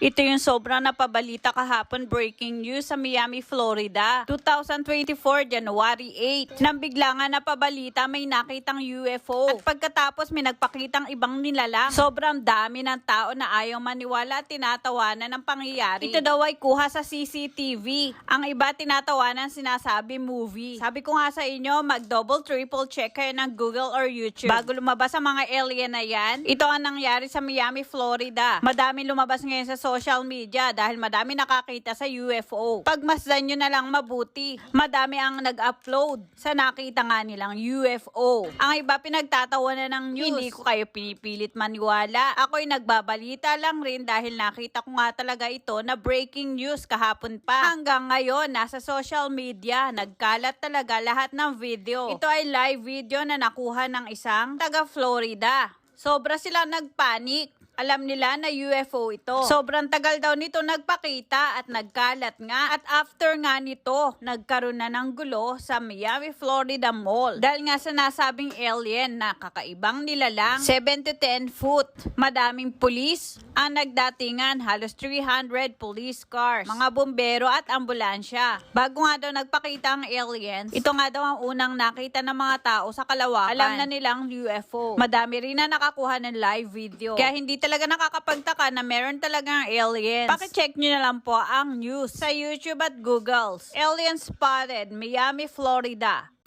Ito yung sobrang napabalita kahapon breaking news sa Miami, Florida. 2024, January 8. Nang bigla nga napabalita may nakitang UFO. At pagkatapos may nagpakitang ibang nilalang. Sobrang dami ng tao na ayaw maniwala at tinatawanan ng pangyayari. Ito daw ay kuha sa CCTV. Ang iba tinatawanan sinasabi movie. Sabi ko nga sa inyo, mag double triple check kayo ng Google or YouTube. Bago lumabas ang mga alien na yan, ito ang nangyari sa Miami, Florida. Madami lumabas ngayon sa social media dahil madami nakakita sa UFO. Pagmasdan nyo na lang mabuti. Madami ang nag-upload sa nakita nga nilang UFO. Ang iba pinagtatawanan ng news. Hindi ko kayo pinipilit maniwala. Ako'y nagbabalita lang rin dahil nakita ko nga talaga ito na breaking news kahapon pa. Hanggang ngayon, nasa social media, nagkalat talaga lahat ng video. Ito ay live video na nakuha ng isang taga Florida. Sobra sila nagpanik. Alam nila na UFO ito. Sobrang tagal daw nito nagpakita at nagkalat nga. At after nga nito, nagkaroon na ng gulo sa Miami, Florida Mall. Dahil nga sa nasabing alien na kakaibang nilalang, 7 to 10 foot. Madaming pulis ang nagdatingan, halos 300 police cars, mga bumbero at ambulansya. Bago nga daw nagpakita ang aliens, ito nga daw ang unang nakita ng mga tao sa kalawakan. Alam na nilang UFO. Madami rin na nakakuha ng live video. Kaya hindi talaga nakakapagtaka na meron talagang aliens. Pakicheck nyo na lang po ang news sa YouTube at Googles. Alien spotted, Miami, Florida.